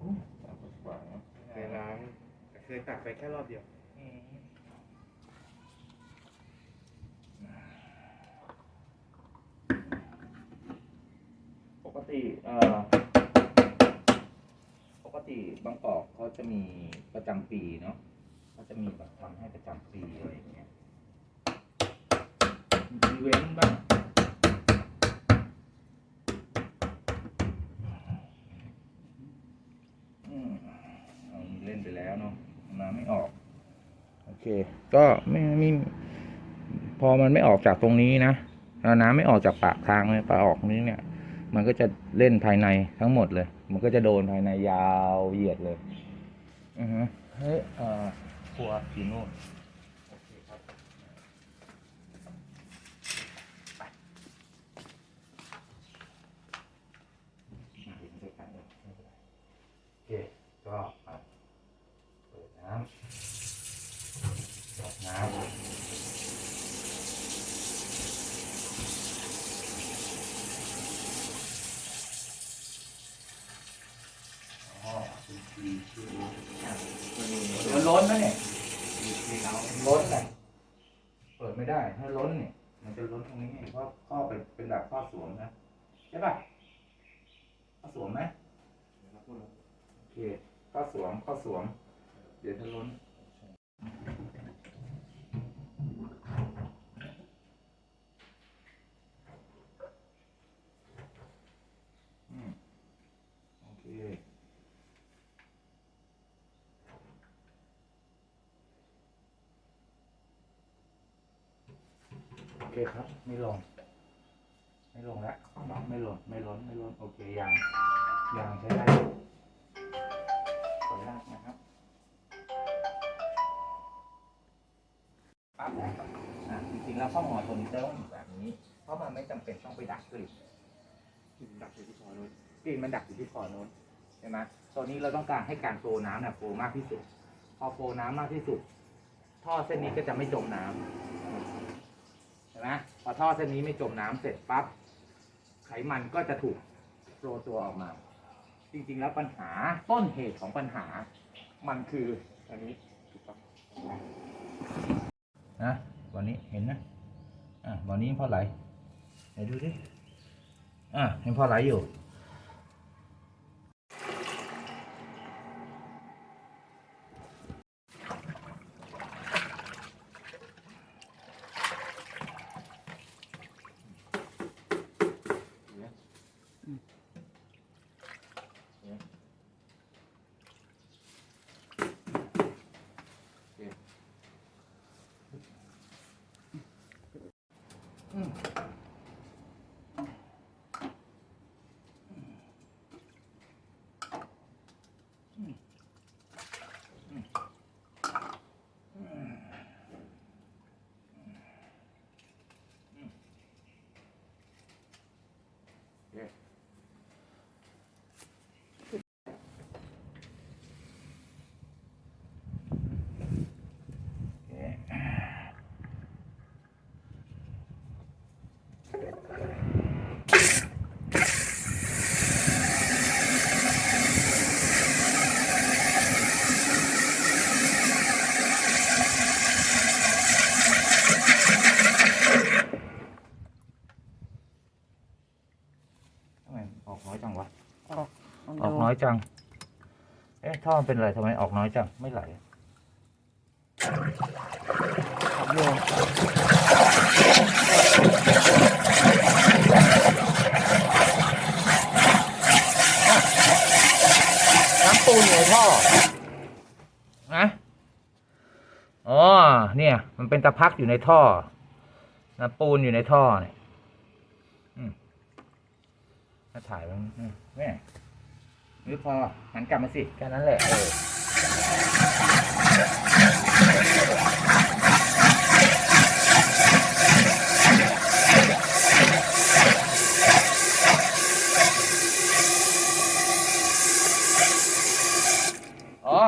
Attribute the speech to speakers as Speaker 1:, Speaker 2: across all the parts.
Speaker 1: สามกว่าเนอะ
Speaker 2: เคยล้างแต่เคยตักไปแค่รอบเดียว
Speaker 1: อืมปกติเอ่อปกติบางกอกเขาจะมีประจำปีเนาะเขาจะมีแบบทำให้ประจำปีอะไรอย่างเงี้ยมีเว้นบ้าง อืมเอาเล่นไป แล้วเนาะน้ำไม่ออก โอเค ก็ไม่ไม่พอมันไม่ออกจากตรงนี้นะแล้วน้ำไม่ออกจากปากทางเลยปากออกนี้เนี่ย มันก็จะเล่นภายในทั้งหมดเลย มันก็จะโดนภายในยาวเหยียดเลยอือฮะเฮ้ยเอ่อครัวอยู่นู่นโอเคครับไปมาเห็นด้วยกั นเลยไม่เป็นไรโอเคก็อะเปิดน้ำเปิดน้ำอ๋อคุณทีชื่อมันล้นนะเนี่ยล้นเลยเปิดไม่ได้ถ้าล้นเนี่ยมันจะล้นตรงนี้เพราะข้อเป็นเป็นแบบข้อสวมนะใช่ป่ะข้อสวมไหมโอเคข้อสวมข้อสวม เดี๋ยวถ้าล้นโอเค โอเคครับ ไม่ลง ไม่ลงแล้วไม่หล่น ไม่ล้น ไม่ล้น โอเค ยาง ยางใช้ได้ขออนุญาตนะครับ แล้วข้อหมอตัวนี้จะต้องอยู่แบบนี้ เพราะมันไม่จำเป็นต้องไปดักกลิ่น
Speaker 2: ดักอยู่ที่คอนู้น
Speaker 1: กลิ่นมันดักอยู่ที่คอโน้นใช่ไหมตัวนี้เราต้องการให้การโฟลว์น้ำเนี่ยโฟลว์มากที่สุด พอโฟลว์น้ำมากที่สุด ท่อเส้นนี้ก็จะไม่จมน้ำใช่ไหมพอท่อเส้นนี้ไม่จมน้ำเสร็จปั๊บไขมันก็จะถูกโฟลว์ตัวออกมา จริงๆแล้วปัญหาต้นเหตุของปัญหา มันคือ
Speaker 2: อันนี้ถูกปะ
Speaker 1: นะ บ่อนี้เห็นนะอะบ่อนี้พอไหลไหนดูดิอะเห็นพอไหลอยู่
Speaker 2: อื
Speaker 1: มโอเคโอเค ทำไมออกน้อยจังวะ
Speaker 3: ออก
Speaker 1: ออกน้อยจัง เอ๊ะท่อมันเป็นอะไรทำไมออกน้อยจัง ไม่ไหล
Speaker 3: ขับโยงน้ำปูนอยู่ในท่อ
Speaker 1: นะอ๋อ เนี่ย มันเป็นตะพักอยู่ในท่อ น้ำปูนอยู่ในท่อเนี่ยอืมถ้าถ่ายมันอืม แม่นี่พอหันกลับมาสิแค่นั้นแหละเอออ๋อ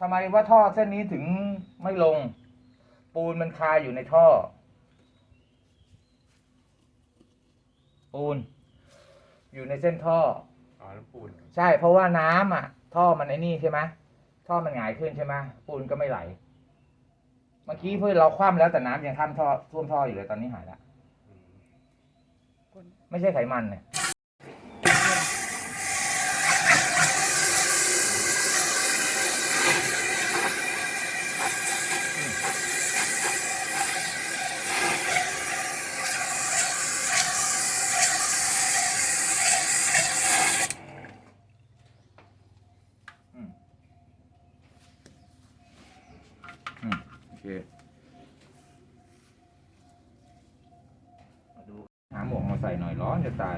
Speaker 1: ทำไมว่าท่อเส้นนี้ถึงไม่ลง ปูนมันคาอยู่ในท่อ ปูน อยู่ในเส้นท่อ
Speaker 2: อ๋อน้ำปูน
Speaker 1: ใช่เพราะว่าน้ำอะ ท่อมันไอ้นี่ใช่ไหมท่อมันหงายขึ้นใช่ไหมปูนก็ไม่ไหล เมื่อกี้เพื่อนเราคว่ำแล้วแต่น้ำยังท่วมท่อท่วมท่ออยู่เลยตอนนี้หายแล้วไม่ใช่ไขมันเนี่ย มโอเคมาดูหาหมวกมาใส่หน่อยร้อนจะตาย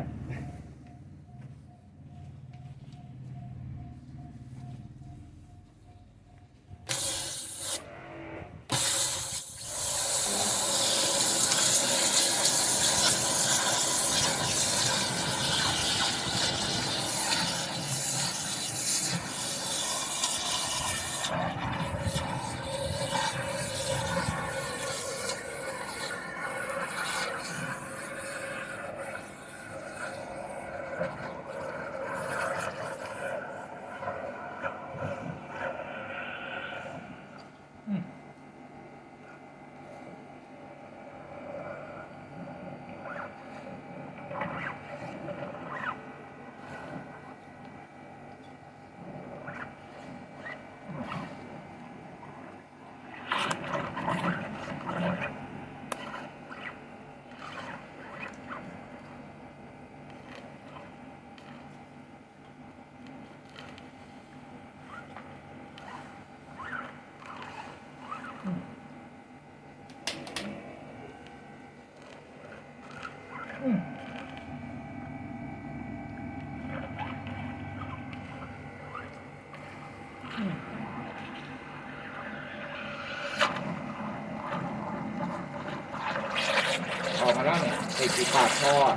Speaker 1: ที่ปากท่ออะ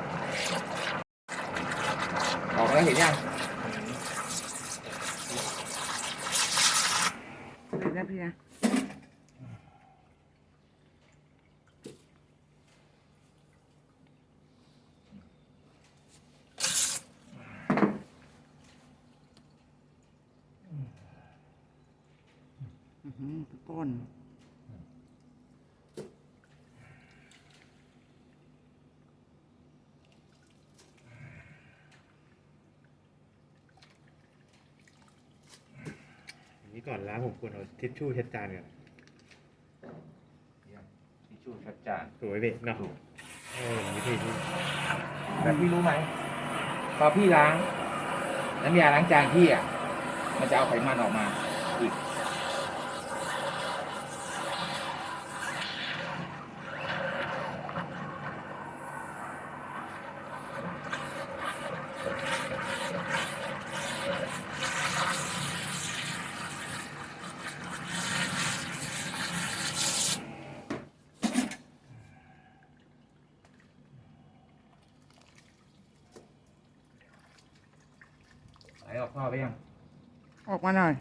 Speaker 1: ออกมาแล้วเห็นยัง
Speaker 3: เดี๋ยวนะพี่นะอื้อหือก้น
Speaker 2: อันนี้ก่อนล้างผมควรเอาทิชชู่เช็ดจานก่อน
Speaker 1: ทิชชู่ชัดจาน
Speaker 2: สวยเบ๊เนาะเออวิธีนี้
Speaker 1: แต่พี่รู้ไหมพอพี่ล้างน้ำยาล้างจานพี่อะ มันจะเอาไขมันออกมา อีก ไปยัง
Speaker 3: ออกมาหน่อย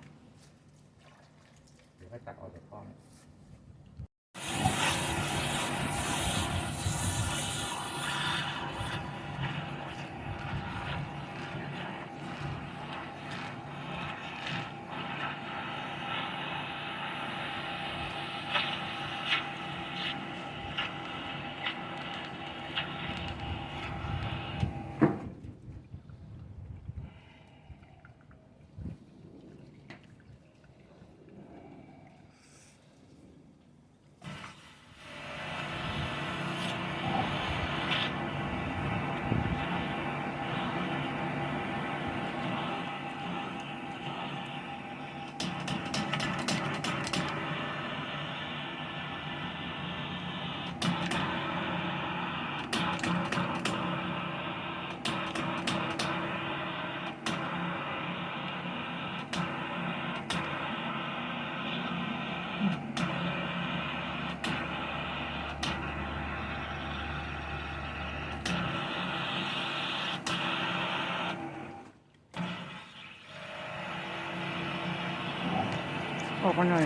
Speaker 1: ออก
Speaker 3: มาหน่อย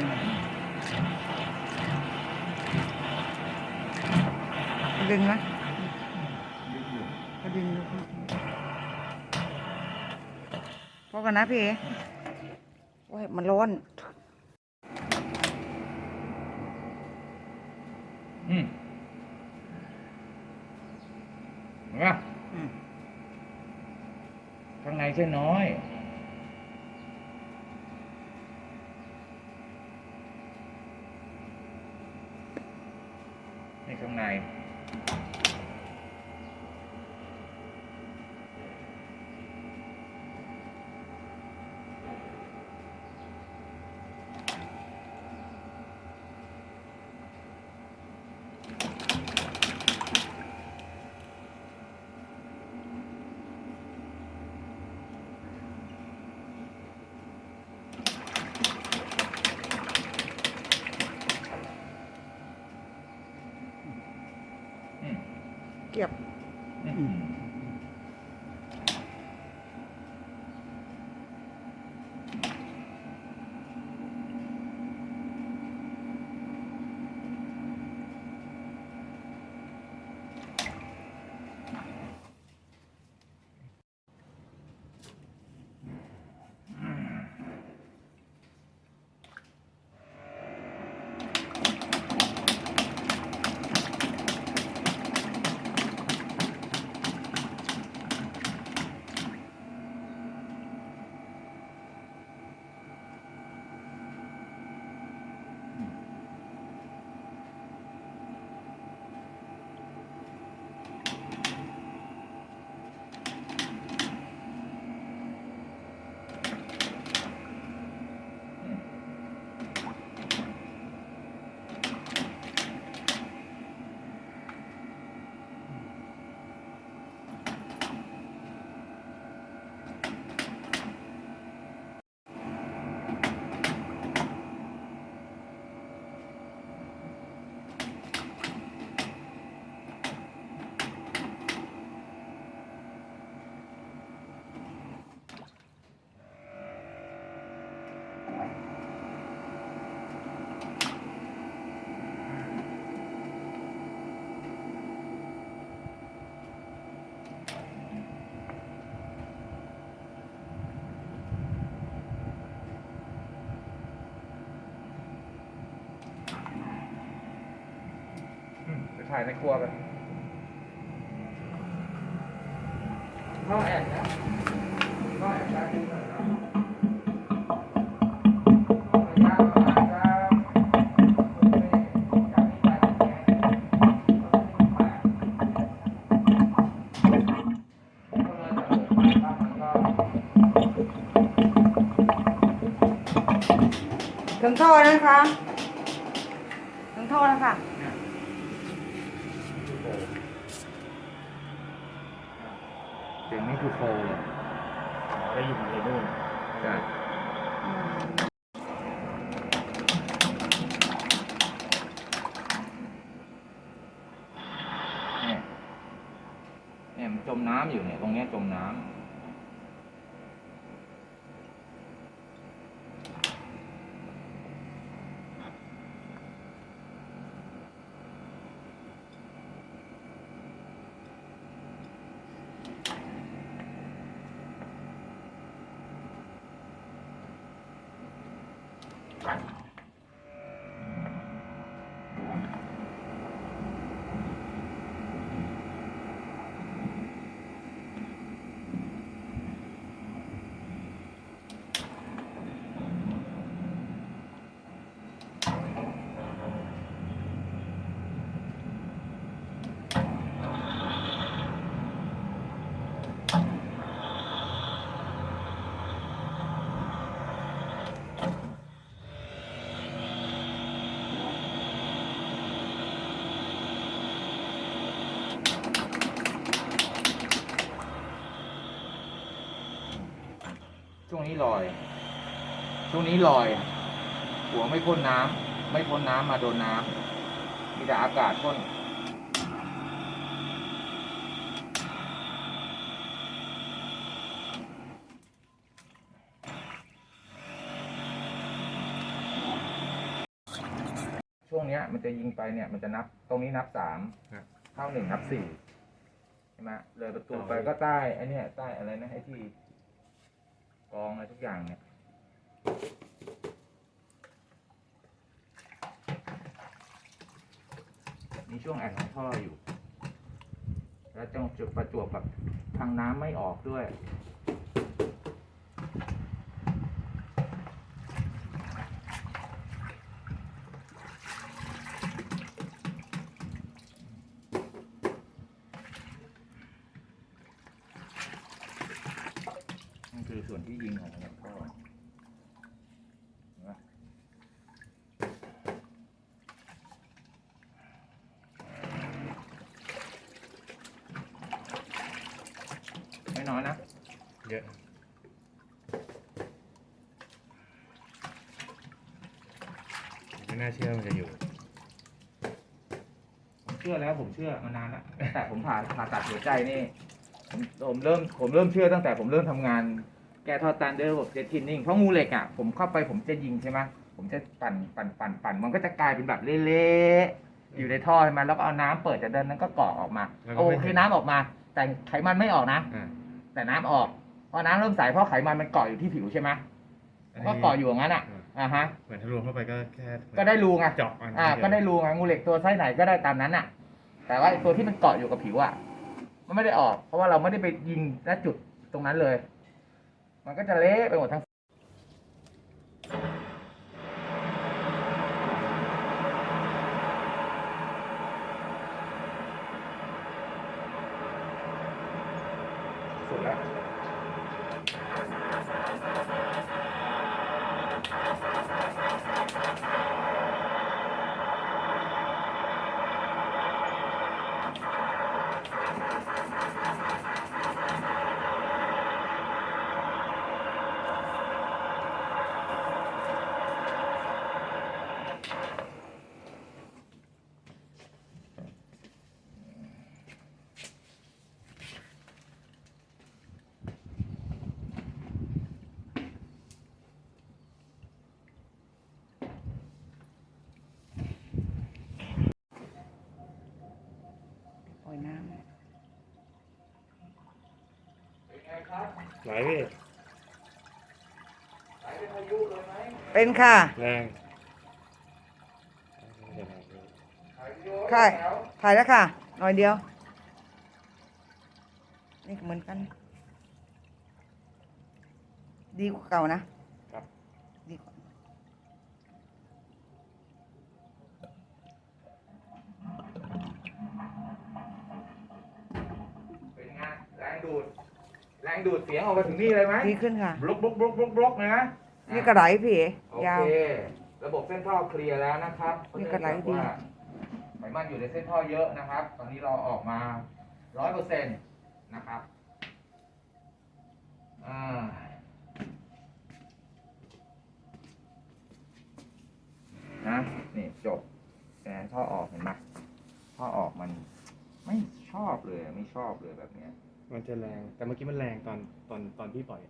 Speaker 3: ดึงนะก็ดึงดูพอกันนะพี่เอ๋มันร้อน
Speaker 1: อืมเห็นปะ
Speaker 3: อืม
Speaker 1: ข้างในใช่น้อย ถ่ายในครัวกันพ่อแอนนะพ่อแอนนะดูหน่อยนะขออนุญาตก่อนนะครับคุณไปจากนี้ไปเป็นไงก็เลยจะเปิดไฟบ้างมันก็
Speaker 3: ถึงท่อนะคะถึงท่อแล้วค่ะ
Speaker 1: เสียงนี้คือโฟล์เลย
Speaker 2: ได้ยินมาเลยนู่น
Speaker 1: ใช่
Speaker 3: อืม
Speaker 1: เนี่ยเนี่ยมันจมน้ำอยู่เนี่ย ตรงเนี้ยจมน้ำ งนี้ลอย ช่วงนี้ลอย หัวไม่พ่นน้ำไม่พ่นน้ำมาโดนน้ำมีแต่อากาศพ่นช่วงเนี้ยมันจะยิงไปเนี่ยมันจะนับตรงนี้นับสาม
Speaker 2: ครับ
Speaker 1: เข้าหนึ่งนับสี่ใช่ไหมเลยประตูไปก็ใต้ไอ้เนี่ยใต้อะไรนะไอ้ที่ กองอะไรทุกอย่างเนี่ยมีช่วงแอดของท่ออยู่ แล้วจังจุดประจวบแบบทางน้ำไม่ออกด้วย
Speaker 2: เยอะไม่น่าเชื่อมันจะอยู่
Speaker 1: ผมเชื่อแล้วผมเชื่อมานานแล้วตั้งแต่ผมผ่าผ่าตัดหัวใจนี่ผมผมเริ่มผมเริ่มเชื่อตั้งแต่ผมเริ่มทำงาน แกะท่อตันด้วยระบบเจตทินนิ่งเพราะงูเหล็กอะผมเข้าไปผมจะยิงใช่ไหมผมจะปั่นปั่นปั่นปั่นมันก็จะกลายเป็นแบบเละๆอยู่ในท่อใช่ไหมแล้วก็เอาน้ำเปิดจากเดินนั้นก็กรอกออกมา
Speaker 2: แล้วก็
Speaker 1: โอ
Speaker 2: ไม่
Speaker 1: เค
Speaker 2: เห็น
Speaker 1: น้ำออกมา แต่ไขมันไม่ออกนะ
Speaker 2: อ่า
Speaker 1: แต่น้ำออก พอน้ำเริ่มใสเพราะไขมันมันเกาะอยู่ที่ผิวใช่ไหมก็เกาะอยู่อย่างนั้นอะอ่าฮะ
Speaker 2: เหมือนทะลุเข้าไปก็แค่
Speaker 1: ก็ได้รูไง
Speaker 2: เจาะมัน
Speaker 1: อ่า ก็ได้รูไงงูเหล็กตัวไส้ไหนก็ได้ตามนั้นอะ แต่ว่าไอ้ตัวที่มันเกาะอยู่กับผิวอะมันไม่ได้ออก เพราะว่าเราไม่ได้ไปยิงณจุดตรงนั้นเลย มันก็จะเละไปหมดทั้ง สุดแล้ว
Speaker 3: ปล่อยน้
Speaker 1: เป็นไงครับ
Speaker 2: ไหลพี่
Speaker 1: ไหลเป็นพายุเลยไหมำ
Speaker 3: เป็นค่ะ
Speaker 2: แรงเดี๋ยวนะพี่
Speaker 1: ถ่ายวิดีโอ
Speaker 3: ใช่
Speaker 1: แล้ว
Speaker 3: ถ่ายแล้วค่ะ หน่อยเดียว นี่ก็เหมือนกัน ดีกว่าเก่านะครับดีกว่า
Speaker 1: เป็นไงแรงดูด แรงดูดเสียงออกมาถึงนี่เลยไหม
Speaker 3: ดีขึ้นค่ะ
Speaker 1: บลุกบลุกบลุกบลุกบลุกเลยนะ
Speaker 3: นี่กระไหลพี่เอ๋
Speaker 1: โอยา
Speaker 3: ว
Speaker 1: เค ระบบเส้นท่อเคลียร์แล้วนะครับ
Speaker 3: นี่ก็ไหลดี
Speaker 1: เนื่องจากว่าไขมันอยู่ในเส้นท่อเยอะนะครับ ตอนนี้เราออกมาร้อยเปอร์เซ็นต์นะครับอ่านะนี่จบ แต่ท่อออกเห็นไหมท่อออกมันไม่ชอบเลยไม่ชอบเลยแบบเนี้ย
Speaker 2: มันจะแรง แต่เมื่อกี้มันแรงตอนตอนตอนพี่ปล่อย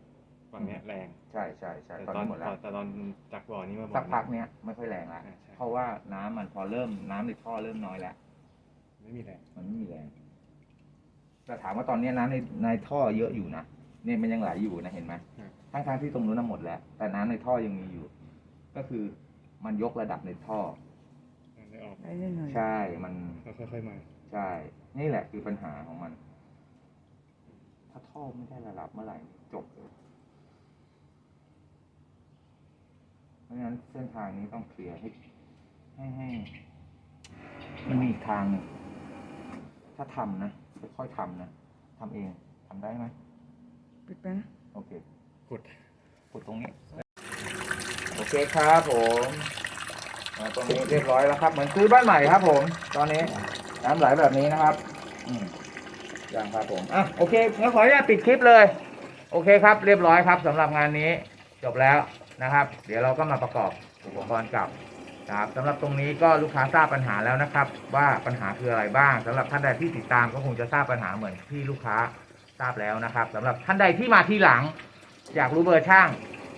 Speaker 2: ฝั่งเนี้ยแรง
Speaker 1: ใช่ใช่ใช่
Speaker 2: แต่
Speaker 1: ตอน
Speaker 2: ตอน
Speaker 1: นี้หมดแล้ว
Speaker 2: แต่ตอนจากบ่อนี้มาบ่อ
Speaker 1: สักพักเนี้ยไม่ค่อยแรงละ
Speaker 2: อ่าใช่
Speaker 1: เพราะว่าน้ำมันพอเริ่มน้ำในท่อเริ่มน้อยแล้ว
Speaker 2: ไม่มีแรง
Speaker 1: มันไม่มีแรงแต่ถามว่าตอนเนี้ยน้ำในในท่อเยอะอยู่นะเนี่ยมันยังไหลอยู่นะเห็นไหมทั้งทางๆที่ตรงนู้นนะหมดแล้ว แต่น้ำในท่อยังมีอยู่ ก็คือมันยกระดับในท่อ
Speaker 2: มันไม่ออก
Speaker 3: ได้นิดหน่อย
Speaker 1: ใช่มัน
Speaker 2: ค่อยๆมา
Speaker 1: ใช่ นี่แหละคือปัญหาของมัน ถ้าท่อไม่ได้ระดับเมื่อไหร่จบเลยเพราะฉะนั้นเส้นทางนี้ต้องเคลียร์ให้ให้ให้มันมีอีกทางหนึ่งถ้าทำนะค่อยๆทำนะทำเองทำได้ไหม
Speaker 3: ปิดไปนะ
Speaker 1: โอเค
Speaker 2: กด
Speaker 1: กดตรงนี้ โอเคครับผมอ่าตรงนี้เรียบร้อยแล้วครับ เหมือนซื้อบ้านใหม่ครับผม ตอนนี้น้ำไหลแบบนี้นะครับ อืมอ ย่างครับผมอะโอเคงั้นขออนุญาตปิดคลิปเลย โอเคครับ เรียบร้อยครับสำหรับงานนี้จบแล้วนะครับ เดี๋ยวเราก็มาประกอบอุปกรณ์กับนะครับสำหรับตรงนี้ก็ลูกค้าทราบปัญหาแล้วนะครับ ว่าปัญหาคืออะไรบ้างสำหรับท่านใดที่ติดตามก็คงจะทราบปัญหาเหมือนที่ลูกค้าทราบแล้วนะครับสำหรับท่านใดที่มาที่หลัง อยากรู้เบอร์ช่าง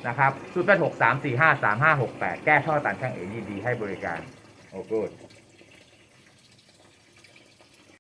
Speaker 1: นะครับศูนย์แปดหกสามสี่ห้าสามห้าหกแปดแก้ท่อตันช่างเอยินดีให้บริการโอ้กูด